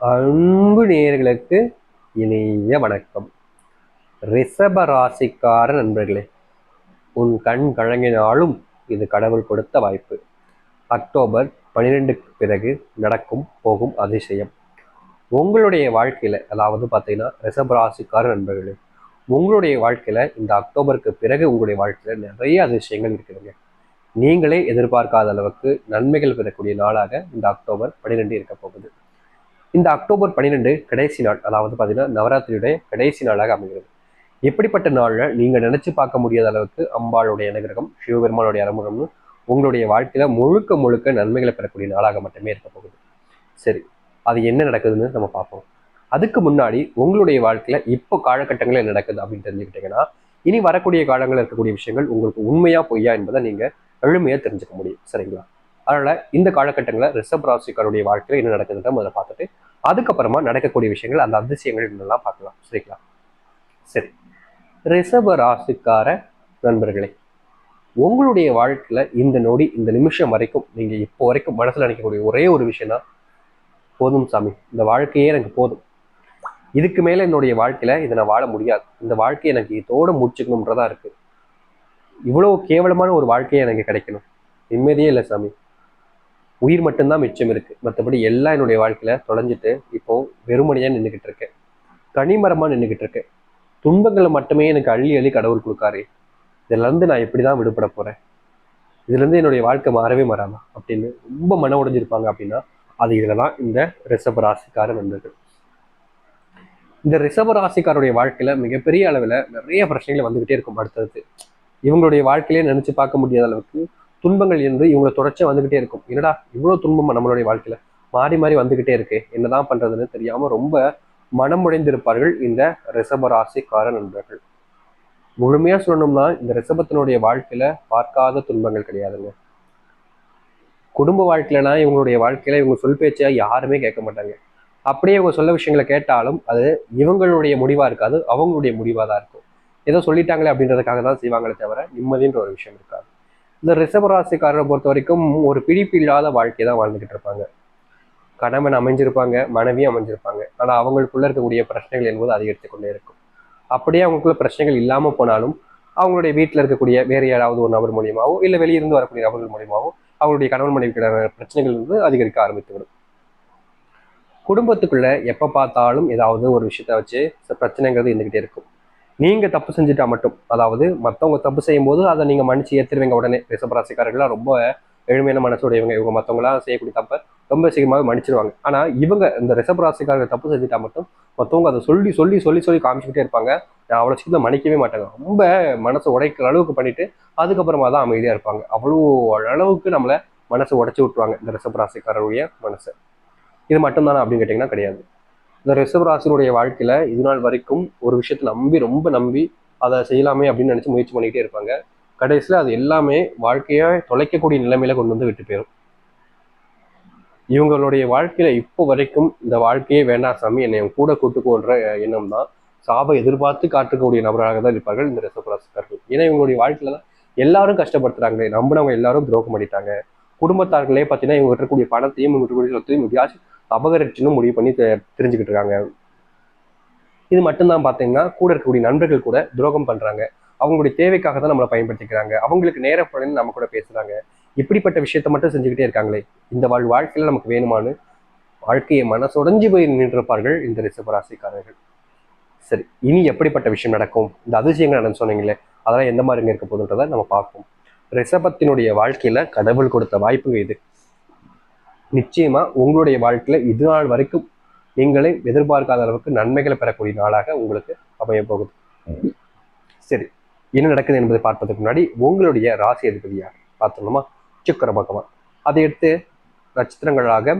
அன்பு நேயர்களுக்கு இனிய வணக்கம். ரிஷப ராசிக்கார நண்பர்களே உன் கண் கழங்கினாலும் இது கடவுள் கொடுத்த வாய்ப்பு. அக்டோபர் பன்னிரெண்டுக்கு பிறகு நடக்கும் போகும் அதிசயம். உங்களுடைய வாழ்க்கையில் அதாவது பார்த்தீங்கன்னா ரிஷப ராசிக்கார நண்பர்களே உங்களுடைய வாழ்க்கையில் இந்த அக்டோபருக்கு பிறகு உங்களுடைய வாழ்க்கையில் நிறைய அதிசயங்கள் இருக்குதுங்க. நீங்களே எதிர்பார்க்காத அளவுக்கு நன்மைகள் பெறக்கூடிய நாளாக இந்த அக்டோபர் பன்னிரெண்டு இருக்க போகுது. இந்த அக்டோபர் பன்னிரெண்டு கடைசி நாள் அதாவது பார்த்தீங்கன்னா நவராத்திரியுடைய கடைசி நாளாக அமைகிறது. எப்படிப்பட்ட நாளில் நீங்கள் நினச்சி பார்க்க முடியாத அளவுக்கு அம்பாளுடைய அனுகிரகம் சிவபெருமானுடைய அரமுகம்னு உங்களுடைய வாழ்க்கையில் முழுக்க முழுக்க நன்மைகளை பெறக்கூடிய நாளாக மட்டுமே இருக்க போகுது. சரி அது என்ன நடக்குதுன்னு நம்ம பார்ப்போம். அதுக்கு முன்னாடி உங்களுடைய வாழ்க்கையில் இப்போ காலகட்டங்களில் என்ன நடக்குது அப்படின்னு தெரிஞ்சுக்கிட்டீங்கன்னா இனி வரக்கூடிய காலங்களில் இருக்கக்கூடிய விஷயங்கள் உங்களுக்கு உண்மையா பொய்யா என்பதை நீங்கள் எளிமையாக தெரிஞ்சுக்க முடியும். சரிங்களா? அதனால் இந்த காலகட்டங்களில் ரிசப் ராசிக்காருடைய வாழ்க்கையில் என்ன நடக்குதுன்ற முதல்ல பார்த்துட்டு அதுக்கப்புறமா நடக்கக்கூடிய விஷயங்கள் அந்த அதிசயங்கள் என்னெல்லாம் பார்க்கலாம். சரிங்களா சரி. ரிசர்வ ராசிக்கார நண்பர்களே உங்களுடைய வாழ்க்கையில இந்த நொடி இந்த நிமிஷம் வரைக்கும் நீங்க இப்போ வரைக்கும் மனசுல நினைக்கக்கூடிய ஒரே ஒரு விஷயம் தான் போதும் சாமி இந்த வாழ்க்கையே எனக்கு போதும். இதுக்கு மேல என்னுடைய வாழ்க்கையில இதை நான் வாழ முடியாது. இந்த வாழ்க்கையை எனக்கு இதோட முடிச்சுக்கணுன்றதா இருக்கு. இவ்வளவு கேவலமான ஒரு வாழ்க்கையை எனக்கு கிடைக்கணும். நிம்மதியே இல்லை சாமி. உயிர் மட்டும்தான் மிச்சம் இருக்கு. மற்றபடி எல்லாம் என்னுடைய வாழ்க்கையில தொலைஞ்சிட்டு இப்போ வெறுமனையா நின்றுக்கிட்டு இருக்கேன். கனிமரமாக நின்றுக்கிட்டு இருக்கேன். துன்பங்களை மட்டுமே எனக்கு அள்ளி அள்ளி கடவுள் கொடுக்காரு. இதுல இருந்து நான் எப்படிதான் விடுபட போறேன்? இதுல இருந்து என்னுடைய வாழ்க்கை மாறவே மாறாமா அப்படின்னு ரொம்ப மன உடைஞ்சிருப்பாங்க அப்படின்னா அது இதுல தான் இந்த ரிஷப ராசிக்கார நண்பர்கள். இந்த ரிஷப ராசிக்காருடைய வாழ்க்கையில மிகப்பெரிய அளவுல நிறைய பிரச்சனைகள் வந்துகிட்டே இருக்கும் அடுத்தது இவங்களுடைய வாழ்க்கையிலே நினைச்சு பார்க்க முடியாத அளவுக்கு துன்பங்கள் இருந்து இவங்களை தொடர்ச்சியாக வந்துகிட்டே இருக்கும். என்னடா இவ்வளவு துன்பம் நம்மளுடைய வாழ்க்கையில? மாறி மாறி வந்துகிட்டே இருக்கு. என்னதான் பண்றதுன்னு தெரியாம ரொம்ப மனமுடைந்திருப்பார்கள் இந்த ரிசபராசிக்கார நண்பர்கள். முழுமையா சொல்லணும்னா இந்த ரிஷபத்தினுடைய வாழ்க்கையில பார்க்காத துன்பங்கள் கிடையாதுங்க. குடும்ப வாழ்க்கையிலனா இவங்களுடைய வாழ்க்கையில இவங்க சொல் பேச்சா யாருமே கேட்க மாட்டாங்க. அப்படியே இவங்க சொல்ல விஷயங்களை கேட்டாலும் அது இவங்களுடைய முடிவா இருக்காது அவங்களுடைய முடிவாக தான் இருக்கும். ஏதோ சொல்லிட்டாங்களே அப்படின்றதுக்காக தான் செய்வாங்களே தவிர நிம்மதின்ற ஒரு விஷயம் இருக்காது. இந்த ரிஷபராசிக்காரரை பொறுத்த வரைக்கும் ஒரு பிடிப்பு இல்லாத வாழ்க்கையை தான் வாழ்ந்துகிட்டு இருப்பாங்க. கணவன் அமைஞ்சிருப்பாங்க மனைவியும் அமைஞ்சிருப்பாங்க. ஆனால் அவங்களுக்குள்ள இருக்கக்கூடிய பிரச்சனைகள் என்பது அதிகரித்து கொண்டே இருக்கும். அப்படியே அவங்களுக்குள்ள பிரச்சனைகள் இல்லாமல் போனாலும் அவங்களுடைய வீட்டில் இருக்கக்கூடிய வேறு யாராவது ஒரு நபர் மூலியமாவோ இல்லை வெளியிருந்து வரக்கூடிய நபர்கள் மூலியமாவோ அவங்களுடைய கணவன் மனைவிக்கான பிரச்சனைகள் வந்து அதிகரிக்க ஆரம்பித்துவிடும். குடும்பத்துக்குள்ள எப்போ பார்த்தாலும் ஏதாவது ஒரு விஷயத்த வச்சு பிரச்சனைங்கிறது இருந்துக்கிட்டே இருக்கும். நீங்கள் தப்பு செஞ்சுட்டா மட்டும். அதாவது மற்றவங்க தப்பு செய்யும் போது அதை நீங்கள் மன்னிச்சு ஏற்றுருவீங்க உடனே. ரிசபராசிக்காரர்கள்லாம் ரொம்ப எளிமையான மனசுடையவங்க. இவங்க மற்றவங்களாம் செய்யக்கூடிய தப்பை ரொம்ப சீக்கிரமாக மன்னிச்சிருவாங்க. ஆனால் இவங்க இந்த ரிசபராசிக்காரர்கள் தப்பு செஞ்சுட்டா மட்டும் மற்றவங்க அதை சொல்லி சொல்லி சொல்லி சொல்லி காமிச்சுக்கிட்டே இருப்பாங்க. நான் அவ்வளோ சீக்கிரம் மன்னிக்கவே மாட்டாங்க. ரொம்ப மனசை உடைக்கிற அளவுக்கு பண்ணிட்டு அதுக்கப்புறமா தான் அமைதியாக இருப்பாங்க. அவ்வளோ அளவுக்கு நம்மளை மனசை உடச்சி விட்டுருவாங்க இந்த ரிசபராசிக்காரருடைய மனசை. இது மட்டும்தானா அப்படின்னு கேட்டிங்கன்னா கிடையாது. இந்த ரிஷபராசினுடைய வாழ்க்கையில இது நாள் வரைக்கும் ஒரு விஷயத்தை நம்பி ரொம்ப நம்பி அதை செய்யலாமே அப்படின்னு நினைச்சு முயற்சி பண்ணிக்கிட்டே இருப்பாங்க. கடைசியில் அது எல்லாமே வாழ்க்கையை தொலைக்கக்கூடிய நிலைமையில கொண்டு வந்து விட்டு போயிடும் இவங்களுடைய வாழ்க்கையில இப்போ வரைக்கும் இந்த வாழ்க்கையே வேண்டாம் சாமி என்னை என் கூட கூட்டுக்கோன்ற எண்ணம் தான். சாபை எதிர்பார்த்து காட்டுக்கூடிய நபராக தான் இருப்பார்கள் இந்த ரிஷபராசிக்காரர்கள். ஏன்னா இவங்களுடைய வாழ்க்கையில தான் எல்லாரும் கஷ்டப்படுத்துறாங்களே நம்பினவங்க எல்லாரும் துரோகம் பண்ணிட்டாங்க. குடும்பத்தார்களே பார்த்தீங்கன்னா இவங்க இருக்கக்கூடிய பணத்தையும் இவங்க இருக்கக்கூடிய சொத்தையும் எப்படியாச்சும் அபகரிச்சுன்னு முடிவு பண்ணி தெ- தெரிஞ்சுக்கிட்டு இருக்காங்க. இது மட்டும்தான் பார்த்தீங்கன்னா கூட இருக்கக்கூடிய நண்பர்கள் கூட துரோகம் பண்றாங்க. அவங்களுடைய தேவைக்காக தான் நம்மளை பயன்படுத்திக்கிறாங்க. அவங்களுக்கு நேரப்படன்னு நம்ம கூட பேசுறாங்க. இப்படிப்பட்ட விஷயத்த மட்டும் செஞ்சுக்கிட்டே இருக்காங்களே இந்த வாழ் வாழ்க்கையில நமக்கு வேணுமான்னு வாழ்க்கையை மனசுடைஞ்சு போய் நின்றிருப்பார்கள் இந்த ரிஷபராசிக்காரர்கள் சரி இனி எப்படிப்பட்ட விஷயம் நடக்கும்? இந்த அதிசயங்கள் நடந்து சொன்னீங்களே அதெல்லாம் எந்த மாதிரிங்க இருக்க போதுன்றதை நம்ம பார்ப்போம். ரிஷபத்தினுடைய வாழ்க்கையில கடவுள் கொடுத்த வாய்ப்புங்க இது. நிச்சயமா உங்களுடைய வாழ்க்கையில இது நாள் வரைக்கும் நீங்களே எதிர்பார்க்காத அளவுக்கு நன்மைகளை பெறக்கூடிய நாளாக உங்களுக்கு அமைய போகுது. சரி என்ன நடக்குது என்பதை பார்ப்பதற்கு முன்னாடி உங்களுடைய ராசி அதிபதியாக பார்த்தோம்னா சுக்கர பகவான். அதை எடுத்து நட்சத்திரங்களாக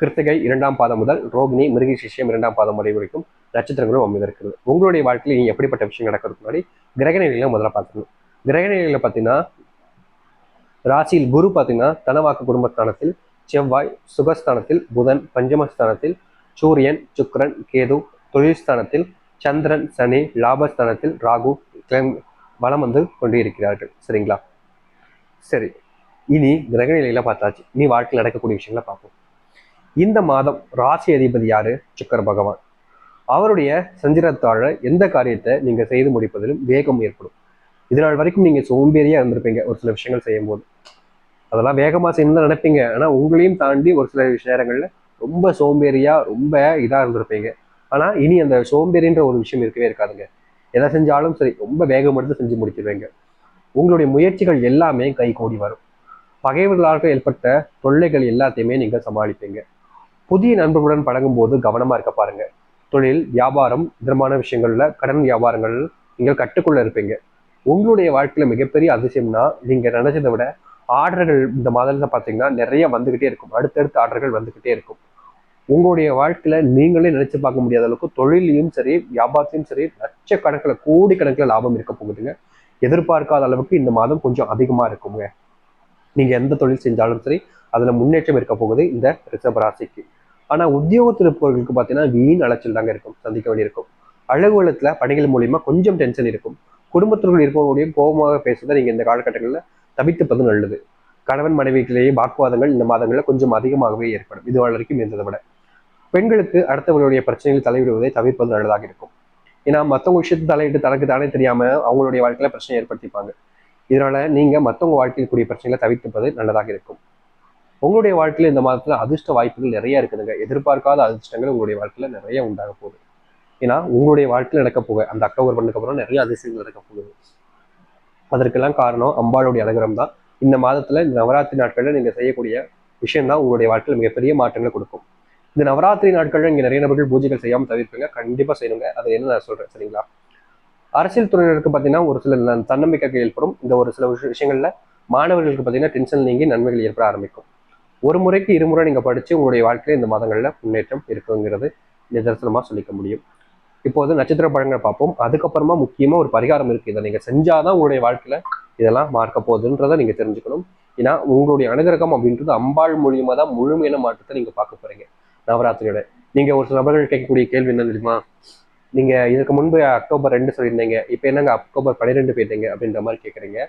கிருத்திகை இரண்டாம் பாதம் முதல் ரோகிணி மிருகி சிஷ்யம் இரண்டாம் பாதம் வரை வரைக்கும் நட்சத்திரங்களும் அமைந்திருக்கிறது. உங்களுடைய வாழ்க்கையில் இனி எப்படிப்பட்ட விஷயம் நடக்கிறதுக்கு முன்னாடி கிரகநிலைகளை முதல்ல பார்த்துக்கணும் கிரகநிலைகளை பார்த்தீங்கன்னா ராசியில் குரு பார்த்தீங்கன்னா தனவாக்கு குடும்பஸ்தானத்தில் செவ்வாய் சுகஸ்தானத்தில் புதன் பஞ்சமஸ்தானத்தில் சூரியன் சுக்ரன் கேது தொழில் ஸ்தானத்தில் சந்திரன் சனி லாபஸ்தானத்தில் ராகு வளம் வலம் வந்து கொண்டு இருக்கிறார்கள் சரிங்களா? சரி. இனி கிரக நிலையில பார்த்தாச்சு. இனி வாழ்க்கையில் நடக்கக்கூடிய விஷயங்களை பார்ப்போம். இந்த மாதம் ராசி அதிபதி யாரு? சுக்கர பகவான். அவருடைய சஞ்சிரத்தாழ எந்த காரியத்தை நீங்க செய்து முடிப்பதிலும் வேகம் ஏற்படும். இதனால் வரைக்கும் நீங்க சோம்பேறியா இருந்திருப்பீங்க. ஒரு சில விஷயங்கள் செய்யும் போது அதெல்லாம் வேகமா செய்யணும்னு நினைப்பீங்க. ஆனா உங்களையும் தாண்டி ஒரு சில நேரங்களில் ரொம்ப சோம்பேறியா ரொம்ப இதா இருந்திருப்பீங்க. ஆனா இனி அந்த சோம்பேறின்ற ஒரு விஷயம் இருக்கவே இருக்காதுங்க. எதை செஞ்சாலும் சரி ரொம்ப வேகம் எடுத்து செஞ்சு முடிச்சிருவீங்க. உங்களுடைய முயற்சிகள் எல்லாமே கை கூடி வரும். பகைவர்களாக ஏற்பட்ட தொல்லைகள் எல்லாத்தையுமே நீங்கள் சமாளிப்பீங்க. புதிய நண்பர்களுடன் பழகும் போது கவனமா இருக்க பாருங்க. தொழில் வியாபாரம் இதமான விஷயங்கள்ல கடன் வியாபாரங்கள் நீங்கள் கட்டுக்குள்ள இருப்பீங்க. உங்களுடைய வாழ்க்கையில மிகப்பெரிய அதிசயம்னா நீங்க நினைச்சதை விட ஆர்டர்கள் இந்த மாதத்தில் பார்த்தீங்கன்னா நிறைய வந்துகிட்டே இருக்கும். அடுத்தடுத்த ஆர்டர்கள் வந்துகிட்டே இருக்கும். உங்களுடைய வாழ்க்கையில நீங்களே நினைச்சு பார்க்க முடியாத அளவுக்கு தொழிலையும் சரி வியாபாரத்தையும் சரி லட்சக்கணக்கில் கோடிக்கணக்கில் லாபம் இருக்க போகுதுங்க. எதிர்பார்க்காத அளவுக்கு இந்த மாதம் கொஞ்சம் அதிகமா இருக்குங்க. நீங்க எந்த தொழில் செஞ்சாலும் சரி அதுல முன்னேற்றம் இருக்க போகுது இந்த ரிஷப ராசிக்கு. ஆனா உத்தியோகத்தில் இருப்பவர்களுக்கு பார்த்தீங்கன்னா வீண் அலைச்சல் தாங்க இருக்கும். சந்திக்க வேண்டியிருக்கும். அலுவலகத்துல பணிகள் மூலியமா கொஞ்சம் டென்ஷன் இருக்கும். குடும்பத்திற்குள் இருப்பவங்களுடைய கோபமாக பேசுவதை நீங்க இந்த காலகட்டங்களில் தவிர்த்துப்பது நல்லது. கணவன் மனைவிக்கிலேயே வாக்குவாதங்கள் இந்த மாதங்களில் கொஞ்சம் அதிகமாகவே ஏற்படும். இது வரைக்கும் இருந்ததை விட. பெண்களுக்கு அடுத்தவர்களுடைய பிரச்சனைகள் தலையிடுவதை தவிர்ப்பது நல்லதாக இருக்கும். ஏன்னா மற்றவங்க விஷயத்தை தலையிட்டு தனக்கு தானே தெரியாம அவங்களுடைய வாழ்க்கையில பிரச்சனை ஏற்படுத்திப்பாங்க. இதனால நீங்க மற்றவங்க வாழ்க்கையில் கூடிய பிரச்சனைகளை தவிர்த்துப்பது நல்லதாக இருக்கும். உங்களுடைய வாழ்க்கையில இந்த மாதத்துல அதிர்ஷ்ட வாய்ப்புகள் நிறைய இருக்குதுங்க. எதிர்பார்க்காத அதிர்ஷ்டங்கள் உங்களுடைய வாழ்க்கையில நிறைய உண்டாக போகுது. ஏன்னா உங்களுடைய வாழ்க்கையில் நடக்க போக அந்த அக்டோபர் பண்ணுக்கு அப்புறம் நிறைய அதிசயங்கள் நடக்க போகுது. அதற்கெல்லாம் காரணம் அம்பாளுடைய அனுகிரகம் தான் இந்த மாதத்துல இந்த நவராத்திரி நாட்களில் நீங்க செய்யக்கூடிய விஷயம் தான் உங்களுடைய வாழ்க்கையில் மிகப்பெரிய மாற்றங்களை கொடுக்கும். இந்த நவராத்திரி நாட்களில் இங்க நிறைய நபர்கள் பூஜைகள் செய்யாமல் தவிர்ப்பீங்க. கண்டிப்பா செய்யணுங்க. அது என்ன நான் சொல்றேன் சரிங்களா? அரசியல் துறையினருக்கு பார்த்தீங்கன்னா ஒரு சில ந- தன்னம்பிக்கைகள் ஏற்படும். இந்த ஒரு சில விஷயங்கள்ல மாணவர்களுக்கு பார்த்தீங்கன்னா டென்ஷன் நீங்கி நன்மைகள் ஏற்பட ஆரம்பிக்கும். ஒரு முறைக்கு இருமுறை நீங்க படிச்சு உங்களுடைய வாழ்க்கையில இந்த மாதங்களில் முன்னேற்றம் இருக்குங்கிறது நிதர்சனமா சொல்லிக்க முடியும். இப்போது நட்சத்திர பழங்களை பார்ப்போம். அதுக்கப்புறமா முக்கியமா ஒரு பரிகாரம் இருக்கு. இதை நீங்க செஞ்சாதான் உங்களுடைய வாழ்க்கையில இதெல்லாம் மார்க்க போகுதுன்றதை நீங்க தெரிஞ்சுக்கணும். ஏன்னா உங்களுடைய அனுகிரகம் அப்படின்றது அம்பாள் மூலியமா தான் முழுமையான மாற்றத்தை நீங்க பார்க்க போறீங்க. நவராத்திரியோட. நீங்க ஒரு சில நபர்கள் கேட்கக்கூடிய கேள்வி என்ன தெரியுமா? நீங்க இதுக்கு முன்பு அக்டோபர் ரெண்டு சொல்லியிருந்தீங்க. இப்போ என்னங்க அக்டோபர் பன்னிரெண்டு போயிட்டீங்க அப்படின்ற மாதிரி கேட்குறீங்க.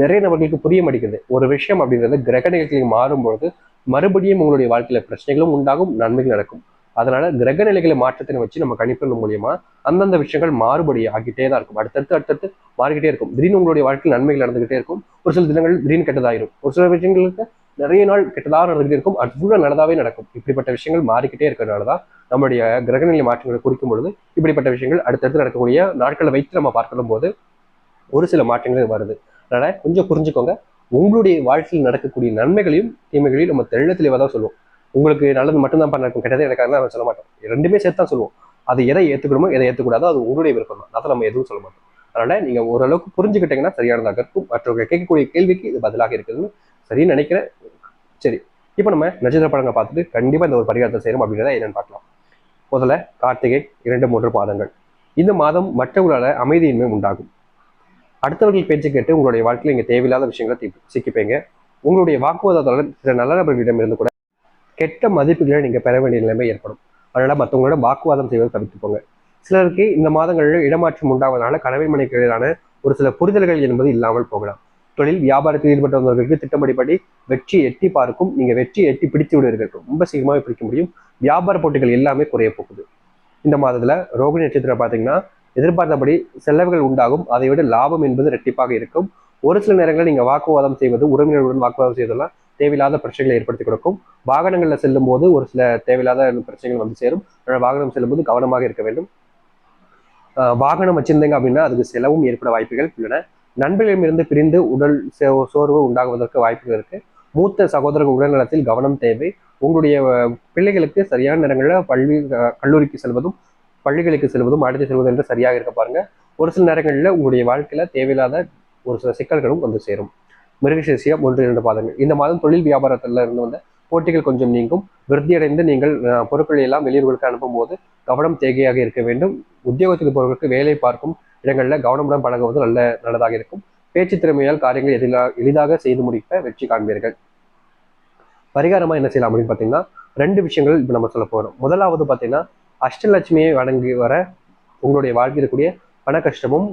நிறைய நபர்களுக்கு புரிய மாட்டேங்குது. ஒரு விஷயம் அப்படின்றது கிரக நிலைகள் மாறும்பொழுது மறுபடியும் உங்களுடைய வாழ்க்கையில பிரச்சனைகளும் உண்டாகும் நன்மைகள் நடக்கும். அதனால கிரக நிலைகளை மாற்றத்தினை வச்சு நம்ம கணிப்பதன் மூலியமா அந்தந்த விஷயங்கள் மாறுபடி ஆகிட்டே தான் இருக்கும். அடுத்தடுத்து அடுத்தடுத்து மாறிக்கிட்டே இருக்கும். திடீர்னு உங்களுடைய வாழ்க்கையில் நன்மைகள் நடந்துகிட்டே இருக்கும். ஒரு சில தினங்கள் திடீர்னு கெட்டதாயிரும். ஒரு சில விஷயங்களுக்கு நிறைய நாள் கெட்டதாக நடந்துகிட்டே இருக்கும். அது நல்லதாகவே நடக்கும். இப்படிப்பட்ட விஷயங்கள் மாறிக்கிட்டே இருக்கிறனால தான் நம்மளுடைய கிரகநிலை மாற்றங்களை குறிக்கும் பொழுது இப்படிப்பட்ட விஷயங்கள் அடுத்தடுத்து நடக்கக்கூடிய நாட்களை வைத்து நம்ம பார்க்கணும் போது ஒரு சில மாற்றங்கள் வருது. அதனால கொஞ்சம் புரிஞ்சுக்கோங்க. உங்களுடைய வாழ்க்கையில் நடக்கக்கூடிய நன்மைகளையும் தீமைகளையும் நம்ம தெள்ள தெளிவாக தான் சொல்லுவோம். உங்களுக்கு நல்லது மட்டும்தான் நடக்கும் கெட்டதே எனக்கு நம்ம சொல்ல மாட்டோம். ரெண்டுமே சேர்த்து தான் சொல்லுவோம். அது எதை ஏற்றுக்கணுமோ எதை ஏற்றுக்கூடாதோ அது உங்களுடைய விருப்பம் தான். அதை நம்ம எதுவும் சொல்ல மாட்டோம். அதனால நீங்க ஓரளவுக்கு புரிஞ்சுக்கிட்டீங்கன்னா சரியானதாக இருக்கும் மற்றவங்க கேட்கக்கூடிய கேள்விக்கு இது பதிலாக இருக்குதுன்னு சரின்னு நினைக்கிறேன். சரி இப்போ நம்ம நட்சத்திர படங்களை பார்த்துட்டு கண்டிப்பா இந்த ஒரு பரிகாரத்தை செய்யணும் அப்படிங்கிறத என்னன்னு பார்க்கலாம். முதல்ல கார்த்திகை இரண்டு மூன்று பாதங்கள் இந்த மாதம் மற்றவர்களால் அமைதியின்மை உண்டாகும். அடுத்தவர்கள் பேச்சு கேட்டு உங்களுடைய வாழ்க்கையில் இங்கே தேவையில்லாத விஷயங்களை சிக்கிப்பீங்க. உங்களுடைய வாக்குவாதத்தால் சில நல்ல நபர்களிடம் இருந்து கூட கெட்ட மதிப்புகளை நீங்கள் பெற வேண்டிய நிலைமை ஏற்படும். அதனால் மற்றவங்களோட வாக்குவாதம் செய்வதை தவிர்த்துப்போங்க சிலருக்கு இந்த மாதங்களில் இடமாற்றம் உண்டாவதனால கணவன் மனைக்கிடையிலான ஒரு சில புரிதல்கள் என்பது இல்லாமல் போகலாம். தொழில் வியாபாரத்தில் வந்தவர்களுக்கு திட்டமடிப்படி வெற்றி எட்டி பார்க்கும் நீங்கள் வெற்றி எட்டி பிடித்து விடுவீர்கள். ரொம்ப சீக்கிரமாக பிடிக்க முடியும். வியாபார போட்டிகள் எல்லாமே குறைய போகுது. இந்த மாதத்தில் ரோகிணி நட்சத்திரம் பார்த்தீங்கன்னா எதிர்பார்த்தபடி செலவுகள் உண்டாகும். அதை விட லாபம் என்பது ரெட்டிப்பாக இருக்கும். ஒரு சில நேரங்களில் நீங்கள் வாக்குவாதம் செய்வது உறவினர்களுடன் வாக்குவாதம் செய்வதெல்லாம் தேவையில்லாத பிரச்சனைகளை ஏற்படுத்தி கொடுக்கும். வாகனங்களில் செல்லும் போது ஒரு சில தேவையில்லாத பிரச்சனைகள் வந்து சேரும். அதனால் வாகனம் செல்லும்போது கவனமாக இருக்க வேண்டும். வாகனம் வச்சிருந்தீங்க அப்படின்னா அதுக்கு செலவும் ஏற்பட வாய்ப்புகள் உள்ளன. நண்பர்களிடமிருந்து பிரிந்து உடல் சோ- சோர்வு உண்டாகுவதற்கு வாய்ப்புகள் இருக்கு. மூத்த சகோதரர்கள் உடல்நலத்தில் கவனம் தேவை. உங்களுடைய பிள்ளைகளுக்கு சரியான நேரங்களில் பள்ளி கல்லூரிக்கு செல்வதும் பள்ளிகளுக்கு செல்வதும் அழைத்து செல்வதும் என்று சரியாக இருக்க பாருங்க. ஒரு சில நேரங்களில் உங்களுடைய வாழ்க்கையில் தேவையில்லாத ஒரு சில சிக்கல்களும் வந்து சேரும். மிருகசேசியம் ஒன்று இரண்டு பாதங்கள். இந்த மாதம் தொழில் வியாபாரத்தில் இருந்து வந்த போட்டிகள் கொஞ்சம் நீங்கும். விருத்தியடைந்து நீங்கள் பொருட்களை எல்லாம் வெளியூர்களுக்கு அனுப்பும்போது கவனம் தேகையாக இருக்க வேண்டும். உத்தியோகத்துக்கு போவர்களுக்கு வேலை பார்க்கும் இடங்களில் கவனமுடன் பழகுவது நல்ல நல்லதாக இருக்கும். பேச்சு திறமையால் காரியங்கள் எதிலாக எளிதாக செய்து முடிக்க வெற்றி காண்பீர்கள். பரிகாரமாக என்ன செய்யலாம் அப்படின்னு பார்த்தீங்கன்னா ரெண்டு விஷயங்கள் இப்போ நம்ம சொல்ல போகிறோம் முதலாவது பார்த்தீங்கன்னா அஷ்டலட்சுமியை வணங்கி வர உங்களுடைய வாழ்க்கையில் கூடிய பண கஷ்டமும்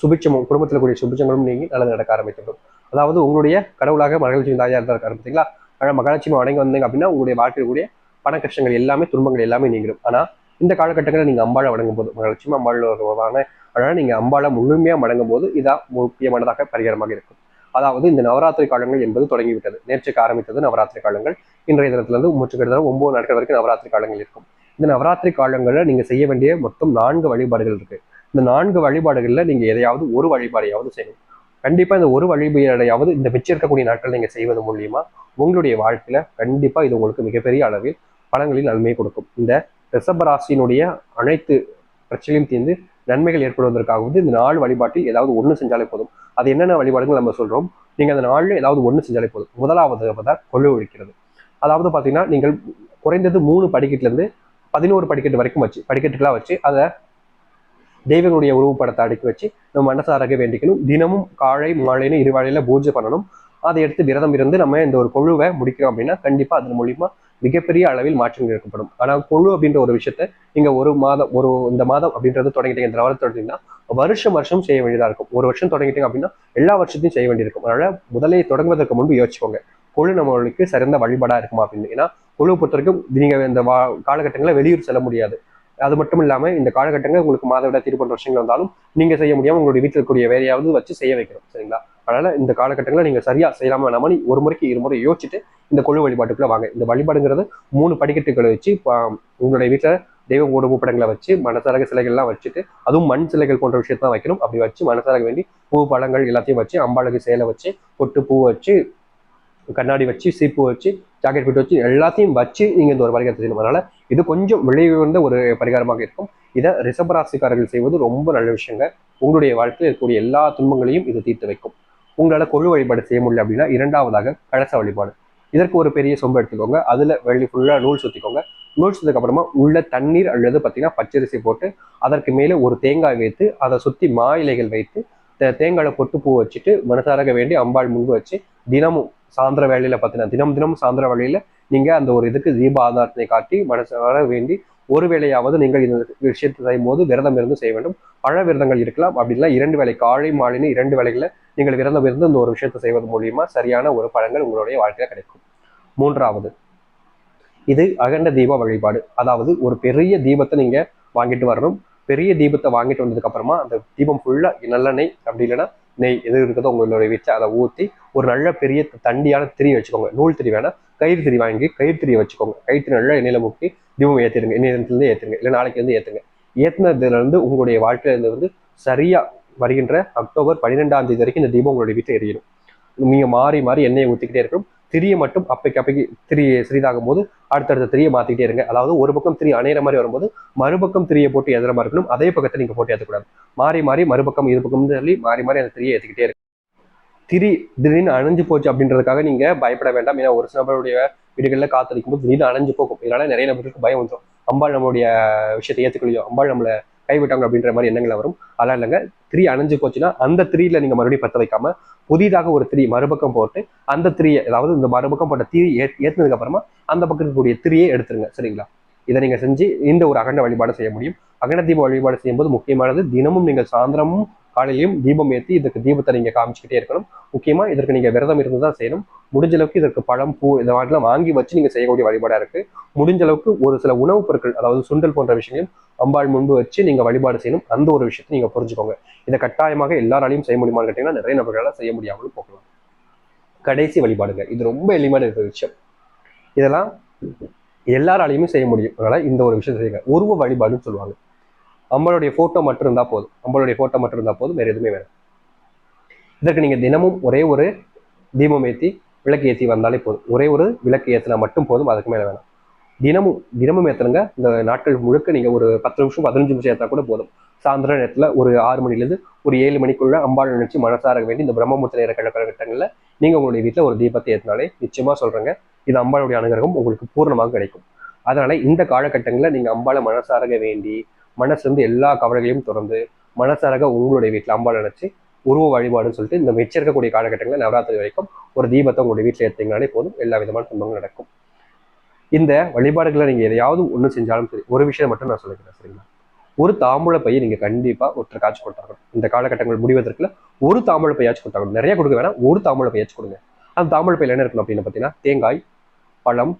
சுபிச்சமும் குடும்பத்தில் கூடிய சுபிச்சங்களும் நீங்கி நல்லது நடக்க ஆரம்பித்துவிடும். அதாவது உங்களுடைய கடவுளாக மகிழ்ச்சி தாயாக இருந்தால் இருக்காரு பார்த்தீங்களா ஆனால் மகாலட்சுமி வணங்கி வந்தீங்க அப்படின்னா உங்களுடைய வாழ்க்கையில் கூடிய பண கஷ்டங்கள் எல்லாமே துன்பங்கள் எல்லாமே நீங்கிடும். ஆனால் இந்த காலகட்டங்களில் நீங்கள் அம்பாளை வணங்கும் போது மகாலட்சுமி அம்பாள் வருவாங்க ஆனால் நீங்கள் அம்பாளை முழுமையாக வணங்கும் போது இதான் முக்கியமானதாக பரிகாரமாக இருக்கும். அதாவது இந்த நவராத்திரி காலங்கள் என்பது தொடங்கிவிட்டது. நேற்றுக்கு ஆரம்பித்தது நவராத்திரி காலங்கள். இன்றைய தினத்திலிருந்து முற்று ஒன்பது நாட்கள் வரைக்கும் நவராத்திரி காலங்கள் இருக்கும். இந்த நவராத்திரி காலங்களில் நீங்கள் செய்ய வேண்டிய மொத்தம் நான்கு வழிபாடுகள் இருக்குது இந்த நான்கு வழிபாடுகளில் நீங்கள் எதையாவது ஒரு வழிபாடையாவது செய்யணும். கண்டிப்பாக இந்த ஒரு வழிபாடையாவது இந்த மிச்சம் இருக்கக்கூடிய நாட்கள் நீங்கள் செய்வது மூலியமா உங்களுடைய வாழ்க்கையில் கண்டிப்பாக இது உங்களுக்கு மிகப்பெரிய அளவில் பலன்களில் நன்மையை கொடுக்கும். இந்த ரிசபராசியினுடைய அனைத்து பிரச்சனையும் தீர்ந்து நன்மைகள் ஏற்படுவதற்காவது இந்த நாலு வழிபாட்டில் ஏதாவது ஒன்று செஞ்சாலே போதும். அது என்னென்ன வழிபாடுகள் நம்ம சொல்கிறோம் நீங்கள் அந்த நாளில் ஏதாவது ஒன்று செஞ்சாலே போதும். முதலாவது தான் கொழு ஒழிக்கிறது. அதாவது பார்த்தீங்கன்னா நீங்கள் குறைந்தது மூணு படிக்கட்டுலேருந்து பதினோரு படிக்கட்டு வரைக்கும் வச்சு படிக்கட்டுகளாக வச்சு அதை தெய்வங்களுடைய உருவப்படத்தை அடுக்கி வச்சு நம்ம மனசாரக வேண்டிக்கணும். தினமும் காலை மாலைன்னு இருவாழையில பூஜை பண்ணணும். அதை எடுத்து விரதம் இருந்து நம்ம இந்த ஒரு கொழுவை முடிக்கிறோம் அப்படின்னா கண்டிப்பா அதன் மூலியமா மிகப்பெரிய அளவில் மாற்றங்கள் ஏற்படும். ஆனால் கொழு அப்படின்ற ஒரு விஷயத்த நீங்க ஒரு மாதம் ஒரு இந்த மாதம் அப்படின்றது தொடங்கிட்டீங்க இந்த வாரம் தொடங்கிட்டீங்கன்னா வருஷம் வருஷம் செய்ய வேண்டியதா இருக்கும். ஒரு வருஷம் தொடங்கிட்டீங்க அப்படின்னா எல்லா வருஷத்தையும் செய்ய வேண்டியிருக்கும். அதனால முதலே தொடங்குவதற்கு முன்பு யோசிச்சுக்கோங்க. கொழு நம்மளுக்கு சிறந்த வழிபாடா இருக்குமா அப்படின்னு. ஏன்னா கொழு பொறுத்த வரைக்கும் நீங்க இந்த வா காலகட்டங்களில் வெளியூர் செல்ல முடியாது. அது மட்டும் இல்லாமல் இந்த காலகட்டங்கள் உங்களுக்கு மாதவிட திரு விஷயங்கள் வந்தாலும் நீங்கள் செய்ய முடியாமல் உங்களுடைய வீட்டில் இருக்கக்கூடிய வேலையாவது வச்சு செய்ய வைக்கிறோம் சரிங்களா? அதனால் இந்த காலகட்டங்களில் நீங்கள் சரியாக செய்யலாமா வேணாமல் ஒரு முறைக்கு இரு முறை யோசிச்சுட்டு இந்த கொழு வழிபாட்டுக்குள்ள வாங்க. இந்த வழிபாடுங்கிறது மூணு படிக்கட்டுகளை வச்சு உங்களுடைய வீட்டில் தெய்வ உருவப்படங்களை வச்சு மனசரக சிலைகள்லாம் வச்சுட்டு அதுவும் மண் சிலைகள் போன்ற விஷயத்தான் வைக்கணும். அப்படி வச்சு மனசரக வேண்டி பூ பழங்கள் எல்லாத்தையும் வச்சு அம்பாளுக்கு சேலை வச்சு பொட்டு பூ வச்சு கண்ணாடி வச்சு சீப்பு வச்சு ஜாக்கெட் பிட் வச்சு எல்லாத்தையும் வச்சு நீங்கள் இந்த ஒரு பரிகாரத்தை செய்யணும். அதனால் இது கொஞ்சம் விலை உயர்ந்த ஒரு பரிகாரமாக இருக்கும். இதை ரிசபராசிக்காரர்கள் செய்வது ரொம்ப நல்ல விஷயங்க. உங்களுடைய வாழ்க்கையில் இருக்கக்கூடிய எல்லா துன்பங்களையும் இது தீர்த்து வைக்கும். உங்களால் கொழு வழிபாடு செய்ய முடியல அப்படின்னா இரண்டாவதாக கலச வழிபாடு. இதற்கு ஒரு பெரிய சொம்பு எடுத்துக்கோங்க. அதில் வெள்ளி ஃபுல்லாக நூல் சுற்றிக்கோங்க நூல் சுத்ததுக்கு அப்புறமா உள்ள தண்ணீர் அல்லது பார்த்தீங்கன்னா பச்சரிசி போட்டு அதற்கு மேலே ஒரு தேங்காய் வைத்து அதை சுற்றி மா இலைகள் வைத்து தேங்காயில் தேங்காயில பொட்டு பூ வச்சுட்டு மனசாரக வேண்டி அம்பாள் முன்பு வச்சு தினமும் சாயந்தர வேலையில் பார்த்தீங்கன்னா தினம் தினம் சாயந்தர வேலையில் நீங்க அந்த ஒரு இதுக்கு தீப ஆதாரத்தினை காட்டி மனசார வேண்டி ஒரு வேளையாவது நீங்கள் இந்த விஷயத்தை செய்யும் போது விரதம் இருந்து செய்ய வேண்டும். பழ விரதங்கள் இருக்கலாம். அப்படி இரண்டு வேளை காலை மாலினி இரண்டு வேளைகளை நீங்கள் விரதம் இருந்து இந்த ஒரு விஷயத்தை செய்வது மூலியமா சரியான ஒரு பழங்கள் உங்களுடைய வாழ்க்கையில கிடைக்கும். மூன்றாவது இது அகண்ட தீப வழிபாடு. அதாவது ஒரு பெரிய தீபத்தை நீங்க வாங்கிட்டு வரணும். பெரிய தீபத்தை வாங்கிட்டு வந்ததுக்கு அப்புறமா அந்த தீபம் ஃபுல்லா நல்லெண்ணெய் அப்படி இல்லைன்னா நெய் எது இருக்குதோ உங்களுடைய வீட்டில் அதை ஊற்றி ஒரு நல்ல பெரிய தண்டியான திரி வச்சுக்கோங்க. நூல் திரி வேணா கயிறு திரி வாங்கி கயிறு திரியை வச்சுக்கோங்க. கயிறு நல்லா எண்ணெயில முக்கி தீபம் ஏற்றிடுங்க இன்னிலிருந்து ஏற்றுங்க இல்லை நாளைக்கு வந்து ஏற்றுங்க ஏற்றினதுலேருந்து உங்களுடைய வாழ்க்கையில இருந்து வந்து சரியா வருகின்ற அக்டோபர் பன்னிரெண்டாம் தேதி வரைக்கும் இந்த தீபம் உங்களுடைய வீட்டில் எரியணும் நீங்க மாறி மாறி எண்ணெயை ஊற்றிக்கிட்டே இருக்கணும். திரியை மட்டும் அப்பைக்கு அப்பைக்கு திரி சிறிதாகும் போது அடுத்தடுத்த திரியை மாத்திக்கிட்டே இருங்க. அதாவது ஒரு பக்கம் திரி அணையிற மாதிரி வரும்போது மறுபக்கம் திரியை போட்டு எதிர மாதிரி இருக்கணும். அதே பக்கத்தை நீங்க போட்டு ஏற்றக்கூடாது மாறி மாறி மறுபக்கம் இரு பக்கம் சொல்லி மாறி மாறி அந்த திரியை ஏற்றிக்கிட்டே இருக்கும் திரி திடீர்னு அணைஞ்சு போச்சு அப்படின்றதுக்காக நீங்க பயப்பட வேண்டாம். ஏன்னா ஒரு சில நபருடைய வீடுகளில் காத்தடிக்கும் போது திடீர்னு அணைஞ்சு போகும். இதனால நிறைய நபர்களுக்கு பயம் வந்துடும் அம்பாள் நம்மளுடைய விஷயத்தை ஏற்றுக்கலையோ அம்பாள் நம்மளை கைவிட்டாங்க அப்படின்ற மாதிரி எண்ணங்கள் வரும். அதெல்லாம் இல்லைங்க. த்ரீ அணைஞ்சு போச்சுன்னா அந்த த்ரீல நீங்க மறுபடியும் பத்த வைக்காம புதிதாக ஒரு த்ரீ மறுபக்கம் போட்டு அந்த த்ரீயை அதாவது இந்த மறுபக்கம் போட்ட திரி ஏற்றினதுக்கு அப்புறமா அந்த பக்கம் இருக்கக்கூடிய திரியை எடுத்துருங்க. சரிங்களா? இதை நீங்க செஞ்சு இந்த ஒரு அகண்ட வழிபாடு செய்ய முடியும். அகண்ட தீப வழிபாடு செய்யும்போது முக்கியமானது தினமும் நீங்கள் சாயந்தரமும் காலையிலையும் தீபம் ஏற்றி இதுக்கு தீபத்தை நீங்கள் காமிச்சுக்கிட்டே இருக்கணும். முக்கியமாக இதற்கு நீங்கள் விரதம் இருந்து தான் செய்யணும். முடிஞ்ச அளவுக்கு இதற்கு பழம் பூ இந்த மாதிரிலாம் வாங்கி வச்சு நீங்கள் செய்யக்கூடிய வழிபாடாக இருக்குது முடிஞ்ச அளவுக்கு ஒரு சில உணவுப் பொருட்கள் அதாவது சுண்டல் போன்ற விஷயங்களையும் அம்பாள் முன்பு வச்சு நீங்கள் வழிபாடு செய்யணும். அந்த ஒரு விஷயத்தை நீங்கள் புரிஞ்சுக்கோங்க. இதை கட்டாயமாக எல்லாராலையும் செய்ய முடியுமான்னு கேட்டிங்கன்னா நிறைய நபர்களால் செய்ய முடியாமலும் போகலாம். கடைசி வழிபாடுங்க. இது ரொம்ப எளிமையான இருக்கிற விஷயம். இதெல்லாம் எல்லாராலையுமே செய்ய முடியும். அதனால் இந்த ஒரு விஷயத்தை செய்யுங்க. உருவ வழிபாடுன்னு சொல்லுவாங்க. அம்பாளுடைய ஃபோட்டோ மட்டும் இருந்தால் போதும். நம்மளுடைய ஃபோட்டோ மட்டும் இருந்தால் போதும். வேறு எதுவுமே வேணும். இதற்கு நீங்கள் தினமும் ஒரே ஒரு தீபம் ஏற்றி விளக்கு ஏற்றி வந்தாலே போதும். ஒரே ஒரு விளக்கு ஏற்றினா மட்டும் போதும். அதுக்கு மேலே வேணாம். தினமும் தினமும் ஏற்றுறங்க இந்த நாட்கள் முழுக்க நீங்கள் ஒரு பத்து நிமிஷம் பதினஞ்சு நிமிஷம் ஏற்றா கூட போதும். சாயந்தரம் நேரத்தில் ஒரு ஆறு மணிலேருந்து ஒரு ஏழு மணிக்குள்ள அம்பாள் நினைச்சு மனசார வேண்டி இந்த பிரம்மமுத்திர நேர கட்டங்களில் நீங்கள் உங்களுடைய வீட்டில் ஒரு தீபத்தை ஏற்றினாலே நிச்சயமாக சொல்கிறேங்க இது அம்பாளுடைய அனுகிரகம் உங்களுக்கு பூர்ணமாக கிடைக்கும். அதனால இந்த காலகட்டங்களில் நீங்கள் அம்பாளை மனசாரக வேண்டி மனசு வந்து எல்லா கவலைகளையும் திறந்து மனசாரக உங்களுடைய வீட்டில் அம்பாள் நினச்சி உருவ வழிபாடுன்னு சொல்லிட்டு இந்த மிச்சம் இருக்கக்கூடிய காலகட்டங்களில் நவராத்திரி வரைக்கும் ஒரு தீபத்தை உங்களுடைய வீட்டில் ஏற்றிங்கனாலே போதும். எல்லா விதமான துன்பங்களும் நடக்கும். இந்த வழிபாடுகளை நீங்கள் எதையாவது ஒன்று செஞ்சாலும் சரி ஒரு விஷயம் மட்டும் நான் சொல்லிக்கிறேன் சரிங்களா? ஒரு தாம்பூல பையை நீங்கள் கண்டிப்பாக ஒருத்தர் காய்ச்சி கொடுத்தாகணும் இந்த காலகட்டங்கள் முடிவதற்குல ஒரு தாம்பூல பையாச்சும் கொடுத்தாகணும் நிறைய கொடுக்க வேணாம் ஒரு தாம்பூல பையாச்சும் கொடுங்க. அந்த தாம்பூல பையில் என்ன இருக்கணும் அப்படின்னு பார்த்தீங்கன்னா தேங்காய் பழம்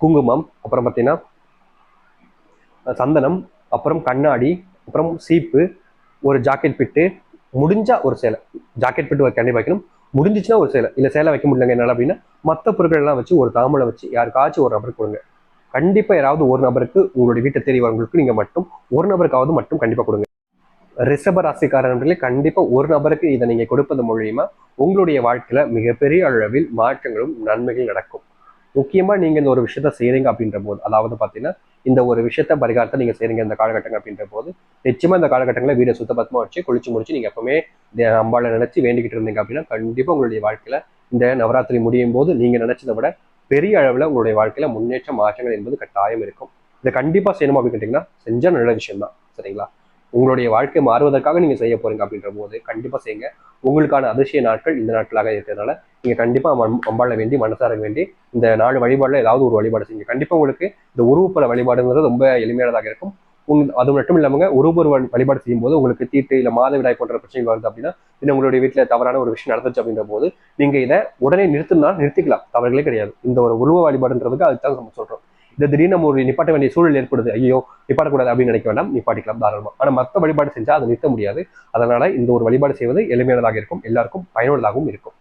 குங்குமம் அப்புறம் பார்த்தீங்கன்னா சந்தனம் அப்புறம் கண்ணாடி அப்புறம் சீப்பு ஒரு ஜாக்கெட் பிட்டு முடிஞ்சா ஒரு சேலை. ஜாக்கெட் பிட்டு கண்டிப்பாக வைக்கணும். முடிஞ்சிச்சுன்னா ஒரு சேலை. இல்லை சேலை வைக்க முடியலங்க என்னால் அப்படின்னா மற்ற பொருட்கள் எல்லாம் வச்சு ஒரு தாமலை வச்சு யாருக்காச்சும் ஒரு நபருக்கு கொடுங்க. கண்டிப்பாக யாராவது ஒரு நபருக்கு உங்களுடைய வீட்டை தேடி வரவங்களுக்கு நீங்கள் மட்டும் ஒரு நபருக்காவது மட்டும் கண்டிப்பாக கொடுங்க. ரிஷப ராசிக்காரர்களே கண்டிப்பாக ஒரு நபருக்கு இதை நீங்கள் கொடுப்பது மூலியமா உங்களுடைய வாழ்க்கையில் மிகப்பெரிய அளவில் மாற்றங்களும் நன்மைகள் நடக்கும். முக்கியமாக நீங்கள் இந்த ஒரு விஷயத்த செய்கிறீங்க அப்படின்ற போது அதாவது பார்த்தீங்கன்னா இந்த ஒரு விஷயத்த பரிகாரத்தை நீங்கள் செய்கிறீங்க இந்த காலகட்டங்கள் அப்படின்ற போது நிச்சயமாக இந்த காலகட்டங்களில் வீடை சுத்தபத்தமாக வச்சு குளிச்சு முடிச்சு நீங்கள் எப்பவுமே இந்த அம்பாளை வேண்டிக்கிட்டு இருந்தீங்க அப்படின்னா கண்டிப்பாக உங்களுடைய வாழ்க்கையில் இந்த நவராத்திரி முடியும் போது நீங்கள் நினச்சதை விட பெரிய அளவில் உங்களுடைய வாழ்க்கையில் முன்னேற்ற மாற்றங்கள் என்பது கட்டாயம் இருக்கும். இதை கண்டிப்பாக செய்யணும் அப்படின்னு கேட்டிங்கன்னா செஞ்சால் நல்ல விஷயம் தான் சரிங்களா? உங்களுடைய வாழ்க்கை மாறுவதற்காக நீங்கள் செய்ய போறீங்க அப்படின்ற போது கண்டிப்பாக செய்யுங்க. உங்களுக்கான அதிசய நாட்கள் இந்த நாட்களாக இருக்கிறதுனால நீங்கள் கண்டிப்பாக மண் அம்பாளை வேண்டி மனசார வேண்டி இந்த நாலு வழிபாடில் ஏதாவது ஒரு வழிபாடு செய்யுங்க. கண்டிப்பாக உங்களுக்கு இந்த உருவப்பட வழிபாடுங்கிறது ரொம்ப எளிமையானதாக இருக்கும். உங் அது மட்டும் இல்லாமல் உருவப்பொரு வழிபாடு செய்யும்போது உங்களுக்கு தீட்டு இல்லை மாதவிடாய் போன்ற பிரச்சனைகள் வருது அப்படின்னா இல்லை உங்களுடைய வீட்டில் தவறான ஒரு விஷயம் நடந்துச்சு அப்படின்ற போது நீங்கள் இதை உடனே நிறுத்தினா நிறுத்திக்கலாம். தவறுகளே கிடையாது. இந்த ஒரு உருவ வழிபாடுன்றதுக்கு அதுக்கு தான் நம்ம சொல்கிறோம் இந்த திடீர்னு நம்ம ஒரு நிப்பாட்ட வேண்டிய சூழல் ஏற்படுது. ஐயோ நிப்பாட்டக்கூடாது அப்படின்னு நினைக்க வேண்டாம். நிப்பாட்டிக்கலாம் தாராளமாக ஆனால் மற்ற வழிபாடு செஞ்சால் அதை நிறுத்த முடியாது. அதனால் இந்த ஒரு வழிபாடு செய்வது எளிமையானதாக இருக்கும். எல்லாருக்கும் பயனுள்ளதாகவும் இருக்கும்.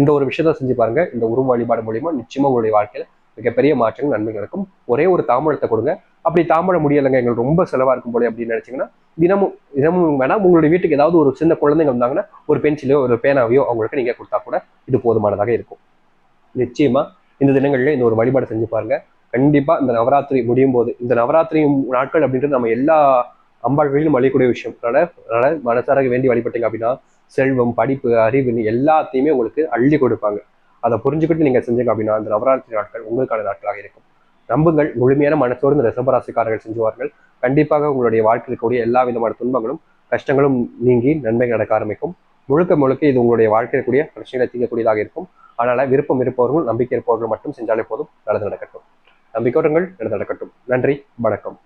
இந்த ஒரு விஷயத்தை செஞ்சு பாருங்க. இந்த உருவ வழிபாடு மூலியமா நிச்சயமா உங்களுடைய வாழ்க்கையில மிகப்பெரிய மாற்றங்கள் நன்மை நடக்கும். ஒரே ஒரு தாம்பழத்தை கொடுங்க. அப்படி தாம்பழம் முடியலைங்க. எங்களுக்கு ரொம்ப செலவா இருக்கும் போல அப்படின்னு நினைச்சீங்கன்னா தினமும் தினமும் வேணாம் உங்களுடைய வீட்டுக்கு ஏதாவது ஒரு சின்ன குழந்தைங்க வந்தாங்கன்னா ஒரு பென்சிலோ ஒரு பேனாவையோ அவங்களுக்கு நீங்க கொடுத்தா கூட இது போதுமானதாக இருக்கும். நிச்சயமா இந்த தினங்கள்ல இந்த ஒரு வழிபாடு செஞ்சு பாருங்க. கண்டிப்பா இந்த நவராத்திரி முடியும் போது இந்த நவராத்திரி நாட்கள் அப்படின்றது நம்ம எல்லா அம்பாள்களிலும் அழியக்கூடிய விஷயம். அதனால அதனால மனசார வேண்டி வழிபட்டீங்க அப்படின்னா செல்வம் படிப்பு அறிவுன்னு எல்லாத்தையுமே உங்களுக்கு அள்ளி கொடுப்பாங்க. அதை புரிஞ்சுக்கிட்டு நீங்க செஞ்சீங்க அப்படின்னா அந்த நவராத்திரி நாட்கள் உங்களுக்கான நாட்களாக இருக்கும். நம்புங்கள் முழுமையான மனசோடு இந்த ரிசபராசிக்காரர்கள் செஞ்சுவார்கள். கண்டிப்பாக உங்களுடைய வாழ்க்கையில் இருக்கக்கூடிய எல்லா விதமான துன்பங்களும் கஷ்டங்களும் நீங்கி நன்மை நடக்க ஆரம்பிக்கும். முழுக்க முழுக்க இது உங்களுடைய வாழ்க்கையில் கூடிய பிரச்சனைகளை தீர்க்கக்கூடியதாக இருக்கும். அதனால் விருப்பம் இருப்பவர்கள் நம்பிக்கை இருப்பவர்கள் மட்டும் செஞ்சாலே போதும் நல்லது நடக்கட்டும். நம்பிக்கோட்டங்கள் நடந்து நடக்கட்டும். நன்றி வணக்கம்.